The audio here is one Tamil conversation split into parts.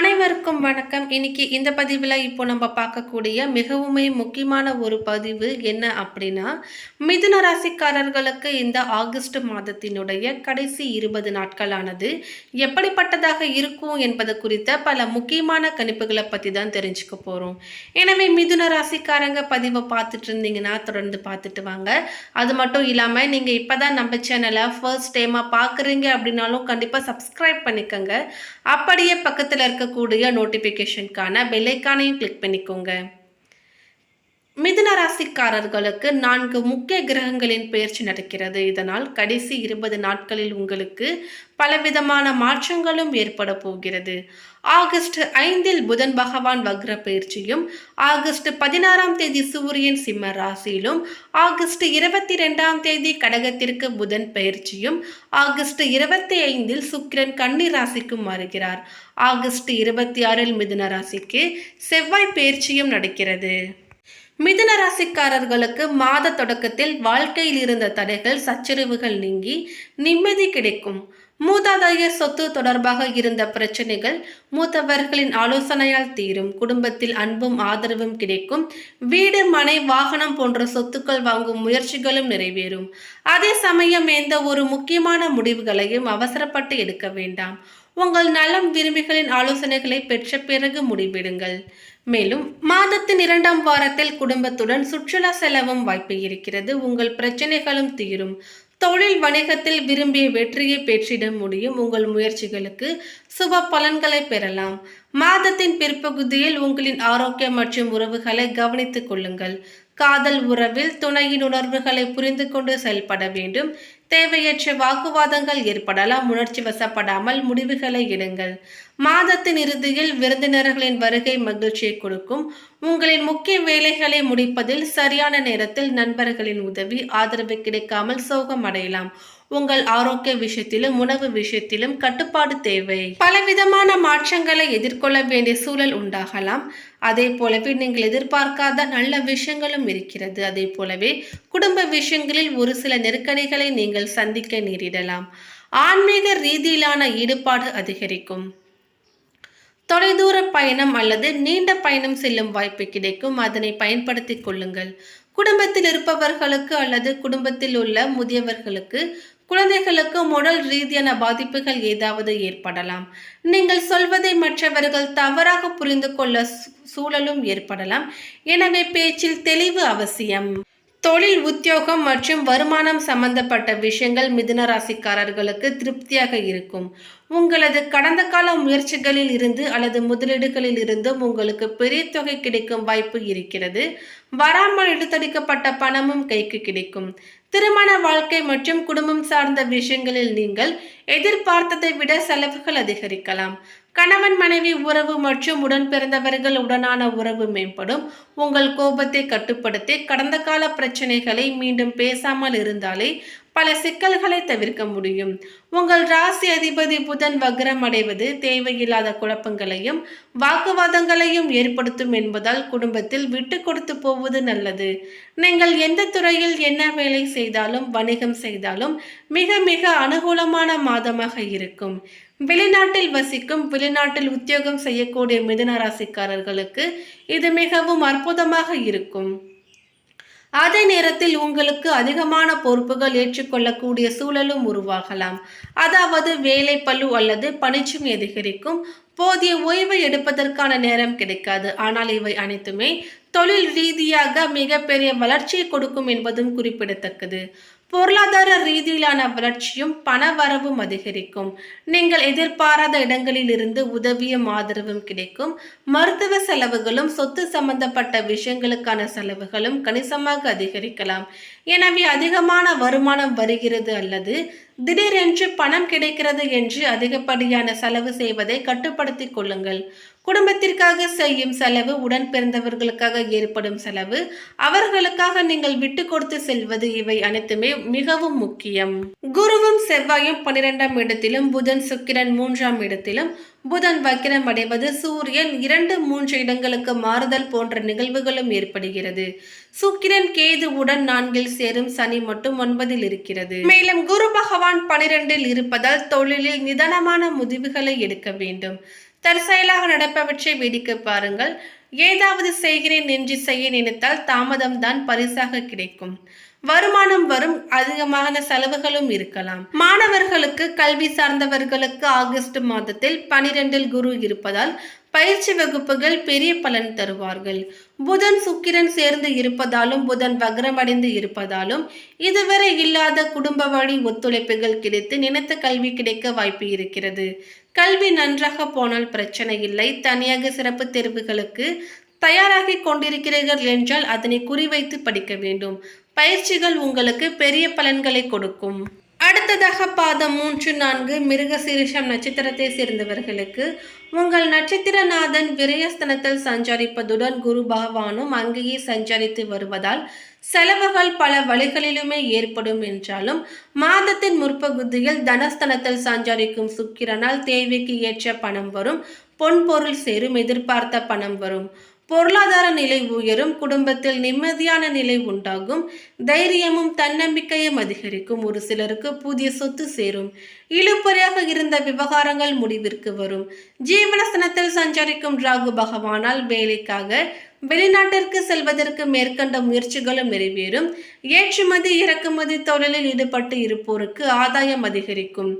அனைவருக்கும் வணக்கம். இன்னைக்கு இந்த பதிவில் இப்போ நம்ம பார்க்கக்கூடிய மிகவுமே முக்கியமான ஒரு பதிவு என்ன அப்படின்னா மிதுன ராசிக்காரர்களுக்கு இந்த ஆகஸ்ட் மாதத்தினுடைய கடைசி இருபது நாட்களானது எப்படிப்பட்டதாக இருக்கும் என்பது குறித்த பல முக்கியமான கணிப்புகளை பற்றி தான் தெரிஞ்சுக்க போகிறோம் எனவே மிதுன ராசிக்காரங்க பதிவை பார்த்துட்டு இருந்தீங்கன்னா தொடர்ந்து பார்த்துட்டு வாங்க. அது மட்டும் இல்லாமல் நீங்கள் இப்போ தான் நம்ம சேனலை ஃபர்ஸ்ட் டைமாக பார்க்குறீங்க அப்படின்னாலும் கண்டிப்பாக சப்ஸ்கிரைப் பண்ணிக்கோங்க. அப்படியே பக்கத்தில் இருக்க இருக்கக்கூடிய நோட்டிஃபிகேஷனுக்கான பெல்லைக்கானையும் கிளிக் பண்ணிக்கோங்க. மிதுன ராசிக்காரர்களுக்கு நான்கு முக்கிய கிரகங்களின் பயிற்சி நடக்கிறது. இதனால் கடைசி இருபது நாட்களில் உங்களுக்கு பலவிதமான மாற்றங்களும் ஏற்பட போகிறது. ஆகஸ்ட் ஐந்தில் புதன் பகவான் வக்ர பயிற்சியும் ஆகஸ்ட் பதினாறாம் தேதி சூரியன் சிம்ம ராசியிலும் ஆகஸ்ட் இருபத்தி ரெண்டாம் தேதி கடகத்திற்கு புதன் பயிற்சியும் ஆகஸ்ட் இருபத்தி ஐந்தில் சுக்கிரன் கன்னி ராசிக்கும் மாறுகிறார். ஆகஸ்ட் இருபத்தி ஆறில் மிதுன ராசிக்கு செவ்வாய் பயிற்சியும் நடக்கிறது. மிதுன ராசிக்காரர்களுக்கு மாத தொடக்கத்தில் வாழ்க்கையில் இருந்த தடைகள் சச்சரிவுகள் நீங்கி நிம்மதி கிடைக்கும். மூதாதையர் சொத்து தொடர்பாக இருந்த பிரச்சனைகள் மூத்தவர்களின் ஆலோசனையால் தீரும். குடும்பத்தில் அன்பும் ஆதரவும் கிடைக்கும். வீடு மனை வாகனம் போன்ற சொத்துக்கள் வாங்கும் முயற்சிகளும் நிறைவேறும். அதே சமயம் எந்த ஒரு முக்கியமான முடிவுகளையும் அவசரப்பட்டு எடுக்க வேண்டாம். உங்கள் நலம் விரும்பிகளின் ஆலோசனைகளை பெற்ற பிறகு முடிவிடுங்கள். மேலும் மாதத்தின் இரண்டாம் வாரத்தில் குடும்பத்துடன் சுற்றுலா செலவும் வாய்ப்பு இருக்கிறது. உங்கள் பிரச்சனைகளும் தீரும். தொழில் வணிகத்தில் விரும்பிய வெற்றியை பெற்றிட முடியும். உங்கள் முயற்சிகளுக்கு சுப பலன்களை பெறலாம். மாதத்தின் பிற்பகுதியில் உங்களின் ஆரோக்கியம் மற்றும் உறவுகளை கவனித்துக் கொள்ளுங்கள். காதல் உறவில் துணையின் உணர்வுகளை புரிந்து கொண்டு செயல்பட வேண்டும். தேவையற்ற வாக்குவாதங்கள் ஏற்படலாம். உணர்ச்சி வசப்படாமல் முடிவுகளை எடுங்கள். மாதத்தின் இறுதியில் விருந்தினர்களின் வருகை மகிழ்ச்சியை கொடுக்கும். உங்களின் முக்கிய வேலைகளை முடிப்பதில் சரியான நேரத்தில் நண்பர்களின் உதவி ஆதரவு கிடைக்காமல் சோகம் அடையலாம். உங்கள் ஆரோக்கிய விஷயத்திலும் உணவு விஷயத்திலும் கட்டுப்பாடு தேவை. பலவிதமான மாற்றங்களை எதிர்கொள்ள வேண்டிய சூழல் உண்டாகலாம். அதே போலவே நீங்கள் எதிர்பார்க்காத நல்ல விஷயங்களும் இருக்கிறது. அதே போலவே குடும்ப விஷயங்களில் ஒரு சில நெருக்கடிகளை நீங்கள் சந்திக்க நேரிடலாம். ஆன்மீக ரீதியிலான ஈடுபாடு அதிகரிக்கும். தொலைதூர பயணம் அல்லது நீண்ட பயணம் செல்லும் வாய்ப்பு கிடைக்கும். அதனை பயன்படுத்திக் கொள்ளுங்கள். குடும்பத்தில் இருப்பவர்களுக்கு அல்லது குடும்பத்தில் உள்ள முதியவர்களுக்கு குழந்தைகளுக்கு உடல் ரீதியான பாதிப்புகள் ஏதாவது ஏற்படலாம். நீங்கள் சொல்வதை மற்றவர்கள் தவறாக புரிந்து கொள்ள சூழலும் ஏற்படலாம். எனவே பேச்சில் தெளிவு அவசியம். தொழில் உத்தியோகம் மற்றும் வருமானம் சம்பந்தப்பட்ட விஷயங்கள் மிதுன ராசிக்காரர்களுக்கு திருப்தியாக இருக்கும். உங்களது கடந்த கால முயற்சிகளில் இருந்து அல்லது முதலீடுகளில் இருந்தும் உங்களுக்கு பெரிய தொகை கிடைக்கும் வாய்ப்பு இருக்கிறது. வராமல் இழுத்தடிக்கப்பட்ட பணமும் கைக்கு கிடைக்கும். திருமண வாழ்க்கை மற்றும் குடும்பம் சார்ந்த விஷயங்களில் நீங்கள் எதிர்பார்த்ததை விட செலவுகள் அதிகரிக்கலாம். கணவன் மனைவி உறவு மற்றும் உடன் பிறந்தவர்கள் உடனான உறவு மேம்படும். உங்கள் கோபத்தை கட்டுப்படுத்தி கடந்த கால பிரச்சனைகளை மீண்டும் பேசாமல் இருந்தாலே பல சிக்கல்களை தவிர்க்க முடியும். உங்கள் ராசி அதிபதி புதன் வக்ரம் அடைவது தேவையில்லாத குழப்பங்களையும் வாக்குவாதங்களையும் ஏற்படுத்தும் என்பதால் குடும்பத்தில் விட்டு கொடுத்து போவது நல்லது. நீங்கள் எந்த துறையில் என்ன வேலை செய்தாலும் வணிகம் செய்தாலும் மிக மிக அனுகூலமான மாதமாக இருக்கும். வெளிநாட்டில் வசிக்கும் வெளிநாட்டில் உத்தியோகம் செய்யக்கூடிய மிதுன ராசிக்காரர்களுக்கு இது மிகவும் அற்புதமாக இருக்கும். அதே நேரத்தில் உங்களுக்கு அதிகமான பொறுப்புகள் ஏற்றுக்கொள்ளக்கூடிய சூழலும் உருவாகலாம். அதாவது வேலை பழு அல்லது பணிச்சுமை அதிகரிக்கும் போதிய ஓய்வு எடுப்பதற்கான நேரம் கிடைக்காது. ஆனால் இவை அனைத்துமே தொழில் ரீதியாக மிகப்பெரிய வளர்ச்சியை கொடுக்கும் என்பதும் குறிப்பிடத்தக்கது. பொருளாதார ரீதியிலான வளர்ச்சியும் பண வரவும் அதிகரிக்கும். நீங்கள் எதிர்பாராத இடங்களில் இருந்து உதவியும் ஆதரவும் கிடைக்கும். மருத்துவ செலவுகளும் சொத்து சம்பந்தப்பட்ட விஷயங்களுக்கான செலவுகளும் கணிசமாக அதிகரிக்கலாம். எனவே அதிகமான வருமானம் வருகிறது அல்லது திடீரென்று பணம் கிடைக்கிறது என்று அதிகப்படியான செலவு செய்வதை கட்டுப்படுத்திக் கொள்ளுங்கள். குடும்பத்திற்காக செய்யும் செலவு உடன் பிறந்தவர்களுக்காக ஏற்படும் செலவு அவர்களுக்காக நீங்கள் விட்டு கொடுத்து செல்வது இவை அனைத்துமே மிகவும் முக்கியம். குருவும் செவ்வாயும் பன்னிரெண்டாம் இடத்திலும் புதன் சுக்கிரன் மூன்றாம் இடத்திலும் புதன் வக்கிரம் அடைவது சூரியன் இரண்டு மூன்று இடங்களுக்கு மாறுதல் போன்ற நிகழ்வுகளும் ஏற்படுகிறது. சுக்கிரன் கேது உடன் நான்கில் சேரும் சனி மட்டும் ஒன்பதில் இருக்கிறது. மேலும் குரு பகவான் பனிரெண்டில் இருப்பதால் தொழிலில் நிதானமான முடிவுகளை எடுக்க வேண்டும். தற்செயலாக நடப்பவற்றை வேடிக்கை பாருங்கள். ஏதாவது செய்கிறேன் என்று செய்ய நினைத்தால் தாமதம்தான் பரிசாக கிடைக்கும். வருமானம் வரும் அதிகமான செலவுகளும் இருக்கலாம். மாணவர்களுக்கு கல்வி சார்ந்தவர்களுக்கு ஆகஸ்ட் மாதத்தில் பனிரெண்டில் குரு இருப்பதால் பயிற்சி வகுப்புகள் பெரிய பலன் தருவார்கள். புதன் சுக்கிரன் சேர்ந்து இருப்பதாலும் புதன் வக்ரமடைந்து இருப்பதாலும் இதுவரை இல்லாத குடும்ப வழி ஒத்துழைப்புகள் கிடைத்து நினைத்த கல்வி கிடைக்க வாய்ப்பு இருக்கிறது. கல்வி நன்றாக போனால் பிரச்சனை இல்லை. தனியாக சிறப்பு தேர்வுகளுக்கு தயாராகி கொண்டிருக்கிறீர்கள் என்றால் அதனை குறிவைத்து படிக்க வேண்டும். பயிற்சிகள் உங்களுக்கு பெரிய பலன்களை கொடுக்கும். அடுத்ததாக பாதம் மூன்று நான்கு மிருக சீரிஷம் நட்சத்திரத்தை சேர்ந்தவர்களுக்கு உங்கள் நட்சத்திரநாதன் விரயஸ்தனத்தில் சஞ்சரிப்பதுடன் குரு பகவானும் அங்கேயே சஞ்சரித்து வருவதால் செலவுகள் பல வழிகளிலுமே ஏற்படும் என்றாலும் மாதத்தின் முற்பகுதியில் தனஸ்தனத்தில் சஞ்சரிக்கும் சுக்கிரனால் தேவைக்கு ஏற்ற பணம் வரும். பொன்பொருள் சேரும் எதிர்பார்த்த பணம் வரும். பொருளாதார நிலை உயரும் குடும்பத்தில் நிம்மதியான நிலை உண்டாகும் தைரியமும் தன்னம்பிக்கையும் அதிகரிக்கும். ஒரு சிலருக்கு புதிய சொத்து சேரும். இழுப்பறையாக இருந்த விவகாரங்கள் முடிவிற்கு வரும். ஜீவனஸ்தனத்தில் சஞ்சரிக்கும் ராகு பகவானால் வேலைக்காக வெளிநாட்டிற்கு செல்வதற்கு மேற்கண்ட முயற்சிகளும் நிறைவேறும். ஏற்றுமதி இறக்குமதி தொழிலில் ஈடுபட்டு இருப்போருக்கு ஆதாயம் அதிகரிக்கும்.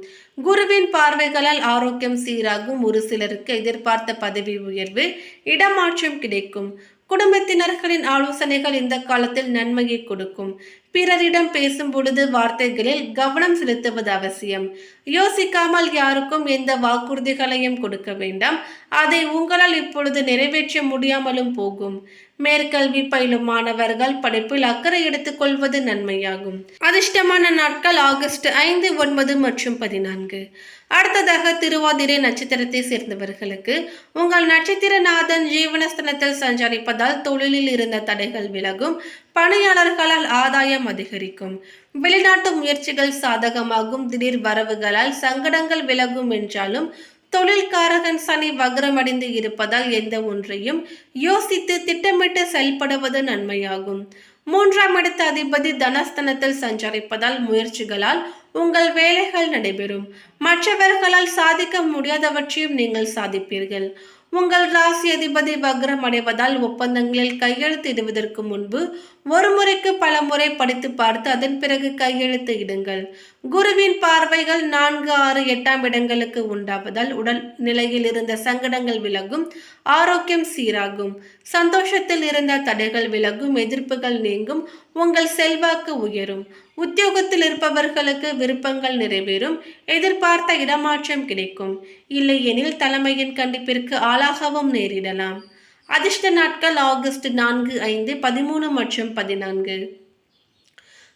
குருவின் பார்வைகளால் ஆரோக்கியம் சீராகும். ஒரு சிலருக்கு எதிர்பார்த்த பதவி உயர்வு இடமாற்றம் கிடைக்கும். குடும்பத்தினர்களின் ஆலோசனைகள் இந்த காலத்தில் நன்மையை கொடுக்கும். பிறரிடம் பேசும் பொழுது வார்த்தைகளில் கவனம் செலுத்துவது அவசியம். யோசிக்காமல் யாருக்கும் எந்த வாக்குறுதிகளையும் கொடுக்க வேண்டாம். அதை உங்களால் இப்பொழுது நிறைவேற்ற முடியாமலும் போகும். மேற்கல்வி பயிலும் மாணவர்கள் படிப்பில் அக்கறை எடுத்துக்கொள்வது நன்மையாகும். அதிர்ஷ்டமான நாட்கள் ஆகஸ்ட் ஐந்து ஒன்பது மற்றும் பதினான்கு. அடுத்ததாக திருவாதிரை நட்சத்திரத்தை சேர்ந்தவர்களுக்கு உங்கள் நட்சத்திரநாதன் ஜீவனஸ்தனத்தில் சஞ்சரிப்பதால் தொழிலில் இருந்த தடைகள் விலகும். பணியாளர்களால் ஆதாயம் அதிகரிக்கும். வெளிநாட்டு முயற்சிகள் சாதகமாகும். திடீர் வரவுகளால் சங்கடங்கள் விலகும் என்றாலும் தொழில்காரகன் சனி வக்ரமடைந்து இருப்பதால் எந்த ஒன்றையும் யோசித்து திட்டமிட்டு செயல்படுவது நன்மையாகும். மூன்றாம் இடத்த அதிபதி தனஸ்தனத்தில் சஞ்சரிப்பதால் முயற்சிகளால் உங்கள் வேலைகள் நடைபெறும். மற்றவர்களால் சாதிக்க முடியாதவற்றையும் நீங்கள் சாதிப்பீர்கள். உங்கள் ராசி அதிபதி வக்ரம் அடைவதால் ஒப்பந்தங்களில் கையெழுத்திடுவதற்கு முன்பு ஒரு முறைக்கு பல முறை படித்து பார்த்து அதன் பிறகு கையெழுத்து இடுங்கள். குருவின் பார்வைகள் நான்கு ஆறு எட்டாம் இடங்களுக்கு உண்டாவதால் உடல் நிலையில் இருந்த சங்கடங்கள் விலகும் ஆரோக்கியம் சீராகும். சந்தோஷத்தில் இருந்த தடைகள் விலகும் எதிர்ப்புகள் நீங்கும் உங்கள் செல்வாக்கு உயரும். உத்தியோகத்தில் இருப்பவர்களுக்கு விருப்பங்கள் நிறைவேறும் எதிர்பார்த்த இடமாற்றம் கிடைக்கும். இல்லையெனில் தலைமையின் கண்டிப்பிற்கு ஆளாகவும் நேரிடலாம். அதிர்ஷ்ட நாட்கள் ஆகஸ்ட் நான்கு ஐந்து பதிமூணு மற்றும் பதினான்கு.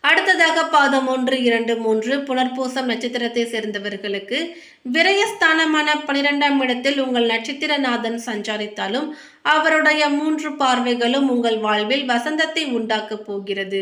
அடுத்ததாக பாதம் ஒன்று இரண்டு மூன்று புனர்பூசம் நட்சத்திரத்தை சேர்ந்தவர்களுக்கு விரயஸ்தானமான பனிரெண்டாம் இடத்தில் உங்கள் நட்சத்திரநாதன் சஞ்சாரித்தாலும் அவருடைய மூன்று பார்வைகளும் உங்கள் வாழ்வில் வசந்தத்தை உண்டாக்கப் போகிறது.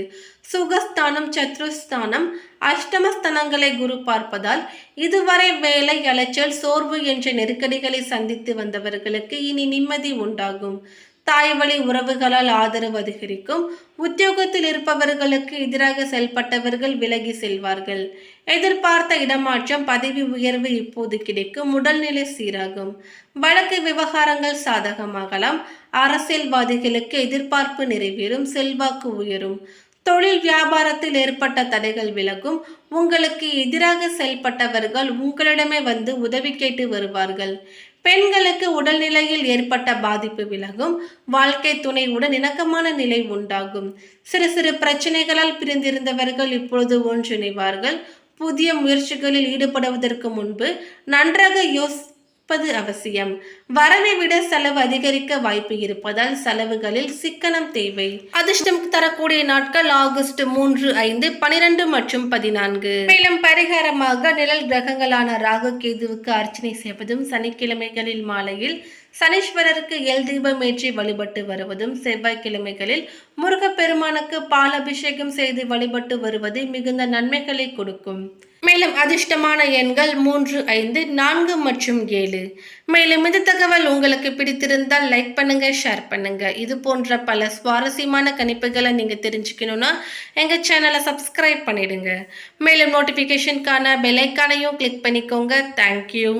சுகஸ்தானம் சத்ருஸ்தானம் அஷ்டமஸ்தானங்களை குரு பார்ப்பதால் இதுவரை வேலை அலைச்சல் சோர்வு என்ற நெருக்கடிகளை சந்தித்து வந்தவர்களுக்கு இனி நிம்மதி உண்டாகும். தாய் வழி உறவுகளால் ஆதரவு அதிகரிக்கும். உத்தியோகத்தில் இருப்பவர்களுக்கு எதிராக செயல்பட்டவர்கள் விலகி செல்வார்கள். எதிர்பார்த்த இடமாற்றம் பதவி உயர்வு இப்போது கிடைக்கும். உடல்நிலை சீராகும். வழக்கு விவகாரங்கள் சாதகமாகலாம். அரசியல்வாதிகளுக்கு எதிர்பார்ப்பு நிறைவேறும். செல்வாக்கு உயரும். தொழில் வியாபாரத்தில் ஏற்பட்ட தடைகள் விலகும். உங்களுக்கு எதிராக செயல்பட்டவர்கள் உங்களிடமே வந்து உதவி கேட்டு வருவார்கள். பெண்களுக்கு உடல்நிலையில் ஏற்பட்ட பாதிப்பு விலகும் வாழ்க்கை துணையுடன் இணக்கமான நிலை உண்டாகும். சிறு சிறு பிரச்சனைகளால் பிரிந்திருந்தவர்கள் இப்பொழுது ஒன்றிணைவார்கள். புதிய முயற்சிகளில் ஈடுபடுவதற்கு முன்பு நன்றாக யோசி இருப்பது அவசியம். வரவை விட செலவு அதிகரிக்க வாய்ப்பு இருப்பதால் செலவுகளில் சிக்கனம் தேவை. அதிர்ஷ்டம் தரக்கூடிய நாட்கள் ஆகஸ்ட் மூன்று ஐந்து பனிரெண்டு மற்றும் பதினான்கு. மேலும் பரிகாரமாக நிழல் கிரகங்களான ராகு கேதுவுக்கு அர்ச்சனை செய்வதும் சனிக்கிழமைகளில் மாலையில் சனீஸ்வரருக்கு எல் தீபம் ஏற்றி வழிபட்டு வருவதும் செவ்வாய்க்கிழமைகளில் முருகப்பெருமானுக்கு பால் அபிஷேகம் செய்து வழிபட்டு வருவது மிகுந்த நன்மைகளை கொடுக்கும். மேலும் அதிர்ஷ்டமான எண்கள் மூன்று ஐந்து நான்கு மற்றும் ஏழு. மேலும் இந்த தகவல் உங்களுக்கு பிடித்திருந்தால் லைக் பண்ணுங்க ஷேர் பண்ணுங்க. இது போன்ற பல சுவாரஸ்யமான கணிப்புகளை நீங்க தெரிஞ்சுக்கணும்னா எங்க சேனலை சப்ஸ்கிரைப் பண்ணிடுங்க. மேலும் நோட்டிஃபிகேஷனுக்கான பெல்லைக்கானையும் கிளிக் பண்ணிக்கோங்க. தேங்க்யூ